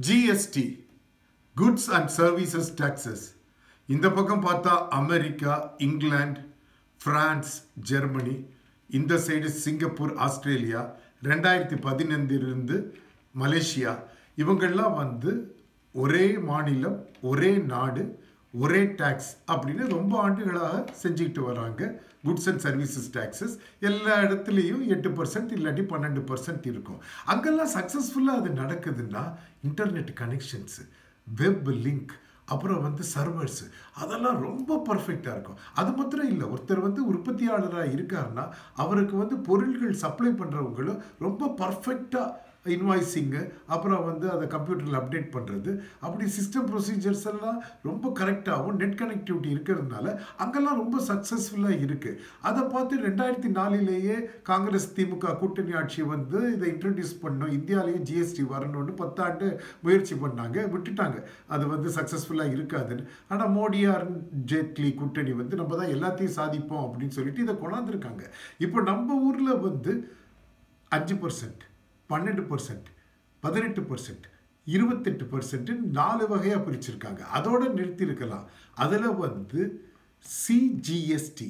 GST goods and services taxes இந்த பக்கம் பார்த்தா அமெரிக்கா இங்கிலாந்து ஃப்ரான்ஸ் ஜெர்மனி இந்த சைடு சிங்கப்பூர் ஆஸ்திரேலியா ரெண்டாயிரத்தி பதினைந்திலிருந்து மலேசியா. இவங்கெல்லாம் வந்து ஒரே மாநிலம் ஒரே நாடு ஒரே டேக்ஸ் அப்படின்னு ரொம்ப ஆண்டுகளாக செஞ்சுக்கிட்டு வராங்க. குட்ஸ் அண்ட் சர்வீசஸ் டேக்ஸஸ் எல்லா இடத்துலையும் எட்டு பர்சன்ட் இல்லாட்டி பன்னெண்டு பர்சன்ட் இருக்கும். அங்கெல்லாம் சக்ஸஸ்ஃபுல்லாக அது நடக்குதுன்னா இன்டர்நெட் கனெக்ஷன்ஸு வெப் லிங்க் அப்புறம் வந்து சர்வர்ஸ் அதெல்லாம் ரொம்ப பர்ஃபெக்டாக இருக்கும். அது மாத்திரம் இல்லை ஒருத்தர் வந்து உற்பத்தியாளராக இருக்காருன்னா அவருக்கு வந்து பொருள்கள் சப்ளை பண்ணுறவங்களும் ரொம்ப பர்ஃபெக்டாக இன்வாய்ஸிங்கு அப்புறம் வந்து அதை கம்ப்யூட்டரில் அப்டேட் பண்ணுறது அப்படி சிஸ்டம் ப்ரொசீஜர்ஸ் எல்லாம் ரொம்ப கரெக்டாகவும் நெட் கனெக்டிவிட்டி இருக்கிறதுனால அங்கெல்லாம் ரொம்ப சக்ஸஸ்ஃபுல்லாக இருக்குது அதை பார்த்து ரெண்டாயிரத்தி நாலிலேயே காங்கிரஸ் திமுக கூட்டணி ஆட்சி வந்து இதை இன்ட்ரடியூஸ் பண்ணோம் இந்தியாவிலேயும் ஜிஎஸ்டி வரணும்னு பத்தாண்டு முயற்சி பண்ணாங்க விட்டுட்டாங்க. அது வந்து சக்ஸஸ்ஃபுல்லாக இருக்காதுன்னு. ஆனால் மோடி அருண் ஜேட்லி கூட்டணி வந்து நம்ம தான் எல்லாத்தையும் சாதிப்போம் அப்படின்னு சொல்லிட்டு இதை கொண்டாந்துருக்காங்க. இப்போ நம்ம ஊரில் வந்து அஞ்சு பர்சன்ட் பன்னெண்டு பர்சன்ட் பதினெட்டு பர்சன்ட் இருபத்தெட்டு பர்சன்ட்டுன்னு நாலு வகையாக பிரிச்சிருக்காங்க. அதோட நிறுத்தியிருக்கலாம். அதில் வந்து சிஜிஎஸ்டி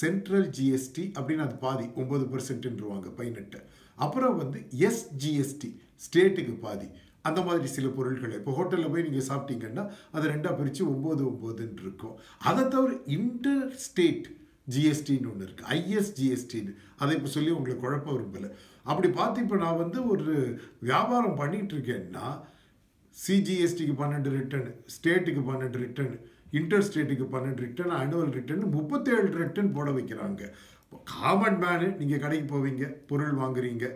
சென்ட்ரல் ஜிஎஸ்டி அப்படின்னு அது பாதி ஒம்பது பர்சன்ட்டுன்றவாங்க பதினெட்டு. அப்புறம் வந்து எஸ்ஜிஎஸ்டி ஸ்டேட்டுக்கு பாதி. அந்த மாதிரி சில பொருட்களை இப்போ ஹோட்டலில் போய் நீங்கள் சாப்பிட்டீங்கன்னா அதை ரெண்டாக பிரித்து ஒம்பது ஒம்பதுன்னு இருக்கும். அதை தவிர இன்டர் ஸ்டேட் ஜிஎஸ்டின்னு ஒன்று இருக்குது ஐஎஸ்ஜிஎஸ்டின்னு அதை இப்போ சொல்லி உங்களுக்கு குழப்ப விரும்பலை. அப்படி பார்த்து இப்போ நான் வந்து ஒரு வியாபாரம் பண்ணிகிட்டு இருக்கேன்னா சிஜிஎஸ்டிக்கு பன்னெண்டு ரிட்டர்ன் ஸ்டேட்டுக்கு பன்னெண்டு ரிட்டர்ன் இன்டர் ஸ்டேட்டுக்கு பன்னெண்டு ரிட்டர்ன் ஆனுவல் ரிட்டர்ன் முப்பத்தேழு ரிட்டர்ன் போட வைக்கிறாங்க. காமன் மேனு நீங்கள் கடைக்கு போவீங்க பொருள் வாங்குறீங்க.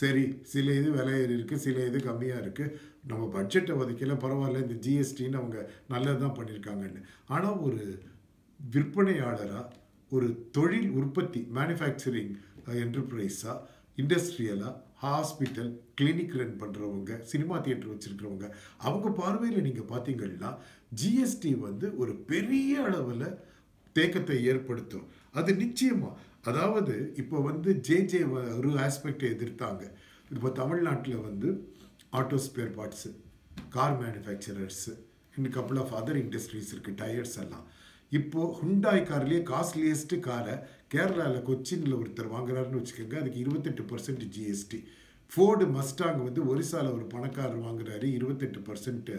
சரி சில இது விலை இருக்குது சில இது கம்மியாக இருக்குது நம்ம பட்ஜெட்டை ஒதுக்கல பரவாயில்ல இந்த ஜிஎஸ்டின்னு அவங்க நல்லது தான் பண்ணியிருக்காங்கன்னு ஆனால் ஒரு விற்பனையாளராக ஒரு தொழில் உற்பத்தி மேனுஃபேக்சரிங் என்டர்பிரைஸாக இண்டஸ்ட்ரியலாக ஹாஸ்பிட்டல் கிளினிக் ரன் பண்ணுறவங்க சினிமா தியேட்டர் வச்சுருக்கிறவங்க அவங்க பார்வையில் நீங்கள் பார்த்தீங்கன்னா ஜிஎஸ்டி வந்து ஒரு பெரிய அளவில் தேக்கத்தை ஏற்படுத்தும். அது நிச்சயமாக அதாவது இப்போ வந்து ஜேஜே ஒரு ஆஸ்பெக்டை எதிர்த்தாங்க. இப்போ தமிழ்நாட்டில் வந்து auto spare parts car manufacturers இன்னும் கப்புள் ஆஃப் அதர் இண்டஸ்ட்ரீஸ் இருக்குது டயர்ஸ் எல்லாம். இப்போது ஹுண்டாய் கார்லேயே காஸ்ட்லியஸ்ட்டு காரை கேரளாவில் கொச்சினில் ஒருத்தர் வாங்குறாருன்னு வச்சுக்கோங்க. அதுக்கு இருபத்தெட்டு பர்சன்ட் ஜிஎஸ்டி ஃபோர்டு மஸ்டாங் வந்து ஒரிசாவில் ஒரு பணக்காரர் வாங்குறாரு இருபத்தெட்டு பர்சன்ட்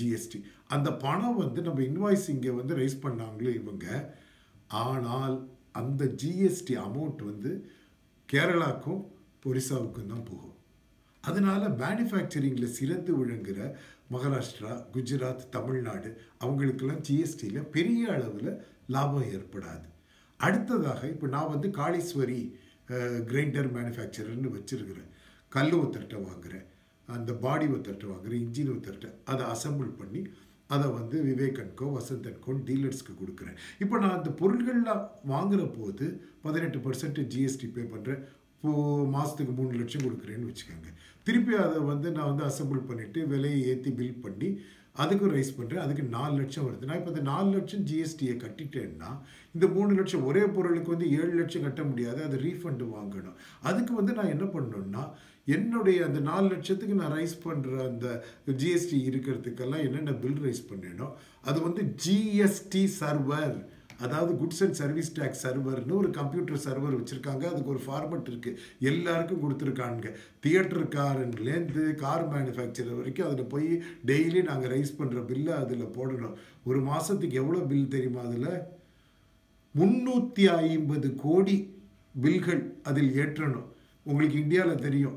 ஜிஎஸ்டி அந்த பணம் வந்து நம்ம இன்வாய்ஸ் இங்கே வந்து ரைஸ் பண்ணாங்களே இவங்க. ஆனால் அந்த ஜிஎஸ்டி அமௌண்ட் வந்து கேரளாவுக்கும் ஒரிசாவுக்கும் தான் போகும். அதனால மேனுஃபேக்சரிங்கில் சிறந்து விளங்குகிற மகாராஷ்டிரா குஜராத் தமிழ்நாடு அவங்களுக்கெல்லாம் ஜிஎஸ்டியில் பெரிய அளவில் லாபம் ஏற்படாது. அடுத்ததாக இப்போ நான் வந்து காளீஸ்வரி கிரைண்டர் மேனுஃபேக்சரர்னு வச்சுருக்கிறேன். கல் ஒத்தட்டை வாங்குகிறேன் அந்த பாடி ஒத்தட்டை வாங்குகிறேன் இன்ஜின் ஒத்தட்டை அதை அசம்பிள் பண்ணி அதை வந்து விவேகன்கோ வசந்தன்கோ டீலர்ஸ்க்கு கொடுக்குறேன். இப்போ நான் அந்த பொருட்கள்லாம் வாங்குகிற போது பதினெட்டு பர்சன்ட் ஜிஎஸ்டி பே பண்ணுறேன் இப்போது மாதத்துக்கு மூணு லட்சம் கொடுக்குறேன்னு வச்சுக்கோங்க. திருப்பி அதை வந்து நான் வந்து அசம்பிள் பண்ணிவிட்டு விலையை ஏற்றி பில் பண்ணி அதுக்கும் ரைஸ் பண்ணுறேன் அதுக்கு நாலு லட்சம் வருது. நான் இப்போ இந்த நாலு லட்சம் ஜிஎஸ்டியை கட்டிட்டேன்னா இந்த மூணு லட்சம் ஒரே பொருளுக்கு வந்து ஏழு லட்சம் கட்ட முடியாது. அது ரீஃபண்டு வாங்கணும். அதுக்கு வந்து நான் என்ன பண்ணணும்னா என்னுடைய அந்த நாலு லட்சத்துக்கு நான் ரைஸ் பண்ணுற அந்த ஜிஎஸ்டி இருக்கிறதுக்கெல்லாம் என்னென்ன பில் ரைஸ் பண்ணேனோ அது வந்து ஜிஎஸ்டி சர்வர் அதாவது குட்ஸ் அண்ட் சர்வீஸ் டேக்ஸ் சர்வர்னு ஒரு கம்ப்யூட்டர் சர்வர் வச்சுருக்காங்க. அதுக்கு ஒரு ஃபார்மெட் இருக்குது எல்லாருக்கும் கொடுத்துருக்காங்க தியேட்டருக்காரன்லேருந்து கார் மேனுஃபேக்சரர் வரைக்கும் அதில் போய் டெய்லி நாங்கள் ரைஸ் பண்ணுற பில்லை அதில் போடணும். ஒரு மாதத்துக்கு எவ்வளோ பில் தெரியுமா அதில்? முந்நூற்றி ஐம்பது கோடி பில்கள் அதில் ஏற்றணும். உங்களுக்கு இந்தியாவில் தெரியும்.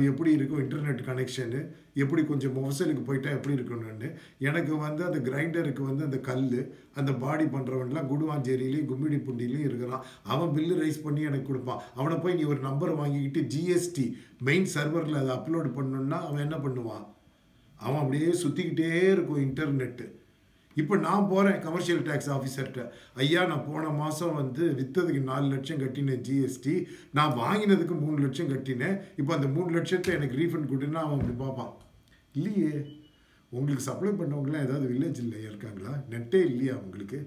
எப்படி இருக்கும் இன்டர்நெட் கனெக்ஷனு எப்படி கொஞ்சம் மொசலுக்கு போயிட்டால் எப்படி இருக்கணும்னு எனக்கு வந்து அந்த கிரைண்டருக்கு வந்து அந்த கல் அந்த பாடி பண்ணுறவன்லாம் குடுவாஞ்சேரியிலையும் கும்மிடி புண்டிலையும் இருக்கிறான். அவன் பில்லு ரைஸ் பண்ணி எனக்கு கொடுப்பான். அவனை போய் நீ ஒரு நம்பர் வாங்கிக்கிட்டு ஜிஎஸ்டி மெயின் சர்வரில் அதை அப்லோடு பண்ணணுன்னா அவன் என்ன பண்ணுவான்? அவன் அப்படியே சுற்றிக்கிட்டே இருக்கும் இன்டர்நெட்டு இப்போ நான் போகிறேன் கமர்ஷியல் டேக்ஸ் ஆஃபீஸர்கிட்ட ஐயா நான் போன மாதம் வந்து விற்றதுக்கு நாலு லட்சம் கட்டினேன் ஜிஎஸ்டி நான் வாங்கினதுக்கு மூணு லட்சம் கட்டினேன். இப்போ அந்த மூணு லட்சத்தை எனக்கு ரீஃபண்ட் கொடுன்னா அவன் அப்படி பார்ப்பான். இல்லையே. உங்களுக்கு சப்ளை பண்ணவங்களாம் ஏதாவது வில்லேஜில் இருக்காங்களா? நெட்டே இல்லையா உங்களுக்கு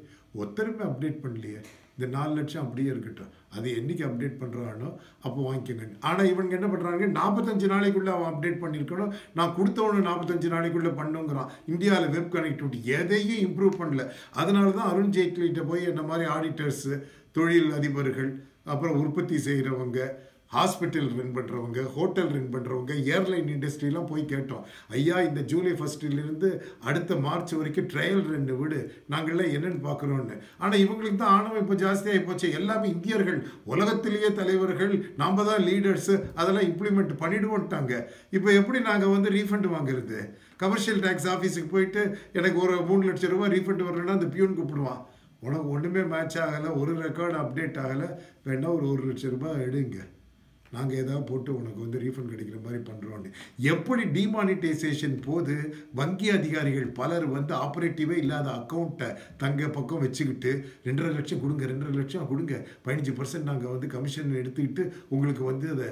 ஒத்தருமே அப்டேட் பண்ணலையே. இந்த நாலு லட்சம் அப்படியே இருக்கட்டும். அது என்னைக்கு அப்டேட் பண்ணுறானோ அப்போ வாங்கிக்கோங்க. ஆனால் இவங்க என்ன பண்ணுறாங்க நாற்பத்தஞ்சு நாளைக்குள்ளே அவன் அப்டேட் பண்ணியிருக்கணும். நான் கொடுத்தவனு நாற்பத்தஞ்சு நாளைக்குள்ளே பண்ணுங்கிறான். இந்தியாவில் வெப் கனெக்டிவிட்டி எதையும் இம்ப்ரூவ் பண்ணல. அதனால தான் அருண் ஜேட்லிகிட்ட போய் என்ன மாதிரி ஆடிட்டர்ஸு தொழில் அதிபர்கள் அப்புறம் உற்பத்தி செய்கிறவங்க ஹாஸ்பிட்டல் ரன் பண்ணுறவங்க ஹோட்டல் ரன் பண்ணுறவங்க ஏர்லைன் இண்டஸ்ட்ரிலாம் போய் கேட்டோம். ஐயா இந்த ஜூலை ஃபஸ்ட்டிலிருந்து அடுத்த மார்ச் வரைக்கும் ட்ரையல் ரெண்டு விடு. நாங்கள்லாம் என்னென்னு பார்க்குறோன்னு ஆனால் இவங்களுக்கு தான் ஆணவம் இப்போ ஜாஸ்தியாகி போச்சு. எல்லாமே இந்தியர்கள். உலகத்திலேயே தலைவர்கள். நாம் தான் லீடர்ஸு அதெல்லாம் இம்ப்ளிமெண்ட் பண்ணிடுவோன்ட்டாங்க. இப்போ எப்படி நாங்கள் வந்து ரீஃபண்ட் வாங்குறது? கமர்ஷியல் டேக்ஸ் ஆஃபீஸுக்கு போயிட்டு எனக்கு ஒரு மூணு லட்சம் ரூபாய் ரீஃபண்ட் வரலன்னா அந்த பியூன் கூப்பிடுவான். உனக்கு ஒன்றுமே மேட்ச் ஆகலை. ஒரு ரெக்கார்டு அப்டேட் ஆகலை. வேணால் ஒரு ஒரு லட்சம் ரூபாய் எடுங்க. நாங்கள் ஏதாவது போட்டு உனக்கு வந்து ரீஃபண்ட் கிடைக்கிற மாதிரி பண்ணுறோன்னு எப்படி டிமானிட்டைசேஷன் போது வங்கி அதிகாரிகள் பலர் வந்து ஆப்ரேட்டிவே இல்லாத அக்கௌண்ட்டை தங்க பக்கம் வச்சுக்கிட்டு ரெண்டரை லட்சம் கொடுங்க ரெண்டரை லட்சம் கொடுங்க பதினஞ்சு பர்சன்ட் நாங்கள் வந்து கமிஷன் எடுத்துக்கிட்டு உங்களுக்கு வந்து அதை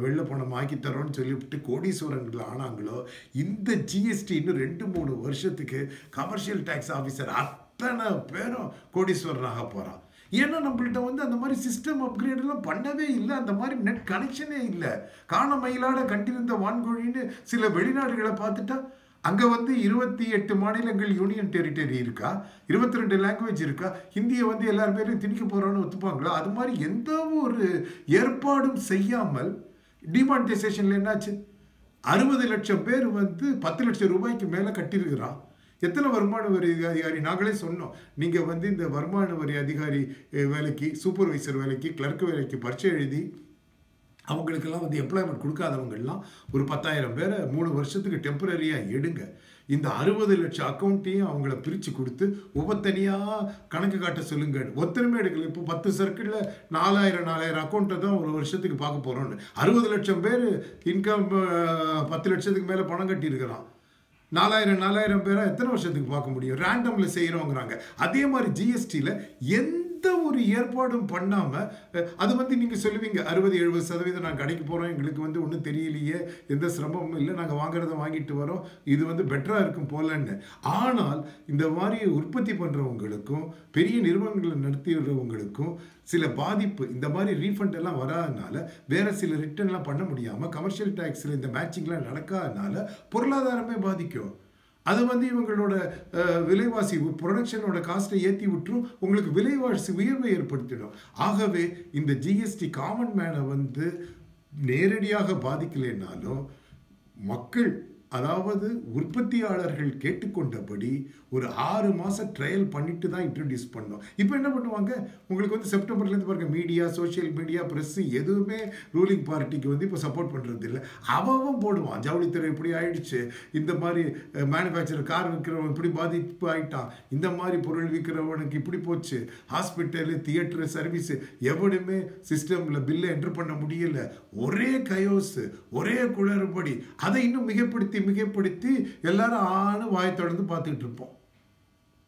வெள்ள பணம் ஆக்கி தரோன்னு சொல்லிவிட்டு கோடீஸ்வரன்கள் ஆனாங்களோ இந்த ஜிஎஸ்டி இன்னும் ரெண்டு மூணு வருஷத்துக்கு கமர்ஷியல் டேக்ஸ் ஆஃபீஸர் அத்தனை பேரும் கோடீஸ்வரனாக போகிறான் ஏன்னா நம்மள்கிட்ட வந்து அந்த மாதிரி சிஸ்டம் அப்கிரேடெல்லாம் பண்ணவே இல்லை. அந்த மாதிரி நெட் கனெக்ஷனே இல்லை. காண மயிலாட கண்டிருந்த வான்கோழின்னு சில வெளிநாடுகளை பார்த்துட்டா அங்கே வந்து இருபத்தி எட்டு மாநிலங்கள் யூனியன் டெரிட்டரி இருக்கா? இருபத்தி ரெண்டு லாங்குவேஜ் இருக்கா? ஹிந்தியை வந்து எல்லார் பேரும் திணிக்க போகிறோன்னு ஒத்துப்பாங்களா? அது மாதிரி எந்த ஒரு ஏற்பாடும் செய்யாமல் டிமானிட்டைசேஷனில் என்னாச்சு? அறுபது லட்சம் பேர் வந்து பத்து லட்சம் ரூபாய்க்கு மேலே கட்டியிருக்கிறான். எத்தனை வருமான வரி அதிகாரி? நாங்களே சொன்னோம். நீங்கள் வந்து இந்த வருமான வரி அதிகாரி வேலைக்கு சூப்பர்வைசர் வேலைக்கு கிளர்க் வேலைக்கு பரீட்சை எழுதி அவங்களுக்கெல்லாம் வந்து எம்ப்ளாய்மெண்ட் கொடுக்காதவங்கெல்லாம் ஒரு பத்தாயிரம் பேரை மூணு வருஷத்துக்கு டெம்பரரியாக எடுங்க. இந்த அறுபது லட்சம் அக்கௌண்ட்டையும் அவங்கள பிரித்து கொடுத்து ஒவ்வொருத்தனியாக கணக்கு காட்ட சொல்லுங்க. ஒத்தனமே எடுக்கல. இப்போ பத்து சர்க்கிளில் நாலாயிரம் நாலாயிரம் அக்கௌண்ட்டை தான் ஒரு வருஷத்துக்கு பார்க்க போகிறோன்னு அறுபது லட்சம் பேர் இன்கம் பத்து லட்சத்துக்கு மேலே பணம் கட்டியிருக்கிறான். நாலாயிரம் நாலாயிரம் பேரை எத்தனை வருஷத்துக்கு பார்க்க முடியும்? ரேண்டமில் செய்கிறோங்கிறாங்க அதே மாதிரி ஜிஎஸ்டியில் எந்த எந்த ஒரு ஏற்பாடும் பண்ணாமல் அது வந்து நீங்கள் சொல்லுவீங்க அறுபது எழுபது சதவீதம் நாங்கள் கடைக்கு போகிறோம் எங்களுக்கு வந்து ஒன்றும் தெரியலையே எந்த சிரமமும் இல்லை நாங்கள் வாங்குறத வாங்கிட்டு வரோம் இது வந்து பெட்டராக இருக்கும் போலன்னு. ஆனால் இந்த மாதிரி உற்பத்தி பண்ணுறவங்களுக்கும் பெரிய நிறுவனங்களை நடத்திடுறவங்களுக்கும் சில பாதிப்பு இந்த மாதிரி ரீஃபண்ட் எல்லாம் வராதனால வேற சில ரிட்டர்ன்லாம் பண்ண முடியாமல் கமர்ஷியல் டேக்ஸில் இந்த மேட்சிங்லாம் நடக்காதனால பொருளாதாரமே பாதிக்கும். அது வந்து இவங்களோட விலைவாசி ப்ரொடக்ஷனோட காஸ்ட்டை ஏற்றி விட்டுரும். உங்களுக்கு விலைவாசி உயர்வை ஏற்படுத்திடும். ஆகவே இந்த ஜிஎஸ்டி காமன் மேனை வந்து நேரடியாக பாதிக்கலைன்னாலும் மக்கள் அதாவது உற்பத்தியாளர்கள் கேட்டுக்கொண்டபடி ஒரு ஆறு மாதம் ட்ரையல் பண்ணிட்டு தான் இன்ட்ரடியூஸ் பண்ணோம். இப்போ என்ன பண்ணுவாங்க? உங்களுக்கு வந்து செப்டம்பர்லேருந்து பாருங்க மீடியா சோஷியல் மீடியா ப்ரெஸ்ஸு எதுவுமே ரூலிங் பார்ட்டிக்கு வந்து இப்போ சப்போர்ட் பண்ணுறது இல்லை அவன் போடுவான். ஜவுளித்துறை இப்படி ஆயிடுச்சு. இந்த மாதிரி மேனுஃபேக்சர் கார் விற்கிறவன் இப்படி பாதிப்பு ஆயிட்டான் இந்த மாதிரி பொருள் விற்கிறவனுக்கு இப்படி போச்சு. ஹாஸ்பிட்டலு தியேட்டரு சர்வீஸு எவனுமே சிஸ்டமில் பில்லை என்ட்ரு பண்ண முடியல. ஒரே கயோஸு ஒரே குளறுபடி. அதை இன்னும் மிகப்படுத்தி மிகப்படுத்தி எல்லாரும் ஆணு வாய் தொடர்ந்து பார்த்துக்கிட்டு இருப்போம்.